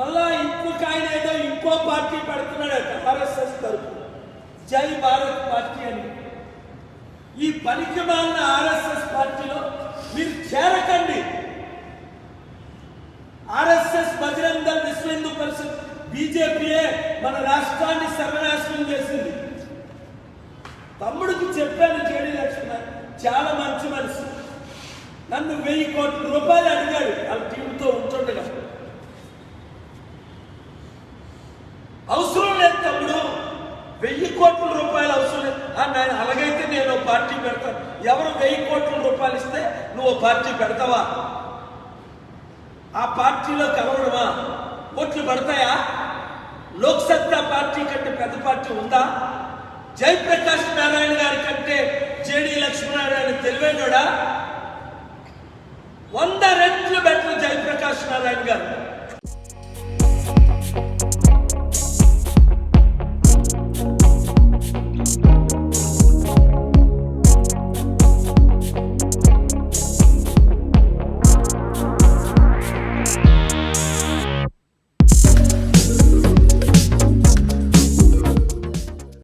మళ్ళా ఇంకొక ఆయన ఏదో ఇంకో పార్టీ పెడుతున్నాడట ఆర్ఎస్ఎస్ తరపు జై భారత్ పార్టీ అని. ఈ పనికి మాలిన ఆర్ఎస్ఎస్ పార్టీలో మీరు చేరకండి. ఆర్ఎస్ఎస్ బజరంగ దళ విశ్వ హిందూ పరిషత్ బీజేపీయే మన రాష్ట్రాన్ని సర్వనాశనం చేసింది. తమ్ముడికి చెప్పాను జేడీ లక్ష్మణ్ చాలా మంచి మనిషి. నన్ను వెయ్యి కోట్ల రూపాయలు అడిగాడు. అవసరం లేదు తమ్ముడు. వెయ్యి కోట్ల రూపాయలు అవసరం లేదు. నేను అలాగైతే నేను పార్టీ పెడతాను ఎవరు వెయ్యి కోట్ల రూపాయలు ఇస్తే నువ్వు పార్టీ పెడతావా? ఆ పార్టీలో కలవడమా? ఓట్లు పడతాయా? లోక్సత్తా పార్టీ కంటే పెద్ద పార్టీ ఉందా? జయప్రకాష్ నారాయణ గారి కంటే జేడి లక్ష్మీనారాయణ తెలివైనడా? వంద రెట్లు బెటర్ జయప్రకాష్ నారాయణ గారు.